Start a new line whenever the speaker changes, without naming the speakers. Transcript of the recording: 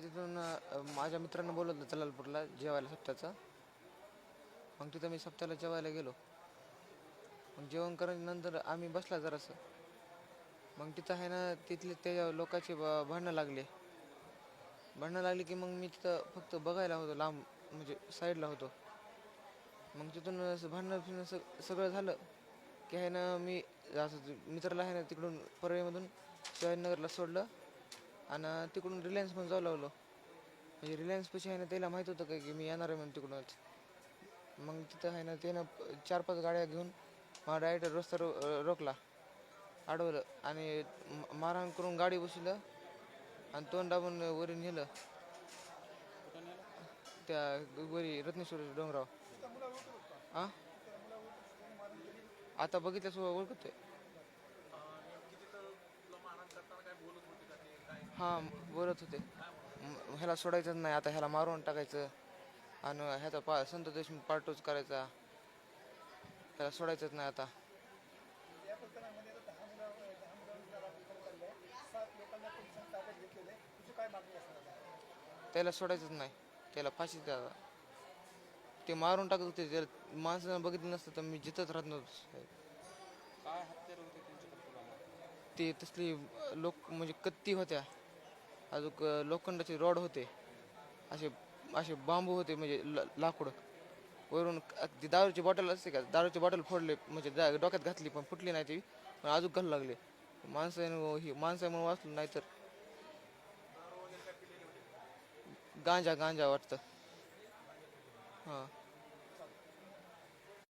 तिथून माझ्या मित्रांना बोलवलं जलालपूरला जेवायला सप्त्याचं मग तिथं मी सप्त्याला जेवायला गेलो. मग जेवण करण्यानंतर आम्ही बसला जरासं. मग तिथं आहे ना तिथले त्या लोकांचे ब- भांडणं लागले. भांडणं लागली की मग मी तिथं फक्त बघायला होतो लांब म्हणजे साईडला होतो. मग तिथून असं भांडणं फिरणं सग सगळं झालं की आहे ना मी असं मित्राला आहे ना तिकडून परळीमधून शिवाजीनगरला सोडलं. आणि तिकडून रिलायन्स पण जाऊ लागलो. म्हणजे रिलायन्सपाशी आहे ना त्याला माहीत होतं काय की मी येणार आहे म्हणून तिकडूनच. मग तिथं आहे ना त्यानं चार पाच गाड्या घेऊन मला डायरेक्ट रस्ता रो रोखला. अडवलं. आणि म- मारहाण करून गाडी बसवलं आणि तोंड दाबून वरी नेलं. त्या वरी रत्नेश्वर डोंगराव. आ? आता बघितल्यास ओळखतोय हां बोलत होते. ह्याला सोडायचंच नाही आता ह्याला मारून टाकायचं. आणि ह्याचा पा संत देशमुख पार्टूच करायचा. ह्याला सोडायचंच नाही आता. त्याला सोडायचंच नाही. त्याला फाशी द्या ते मारून टाकत होते त्याला माणसानं बघितलं नसतं तर मी जिथंच राहत नव्हतो साहेब. ते तसली लोक म्हणजे कत्ती होत्या. अजून लोखंडाचे रॉड होते. असे असे बांबू होते म्हणजे ल- लाकूड. वरून ती दारूची बॉटल असते का दारूची बॉटल फोडले म्हणजे दा- डोक्यात घातली पण फुटली नाही ती. पण अजून घालू लागले. माणसं ही माणसामुळे वाचलं नाही तर. गांजा गांजा वाटतं. हां.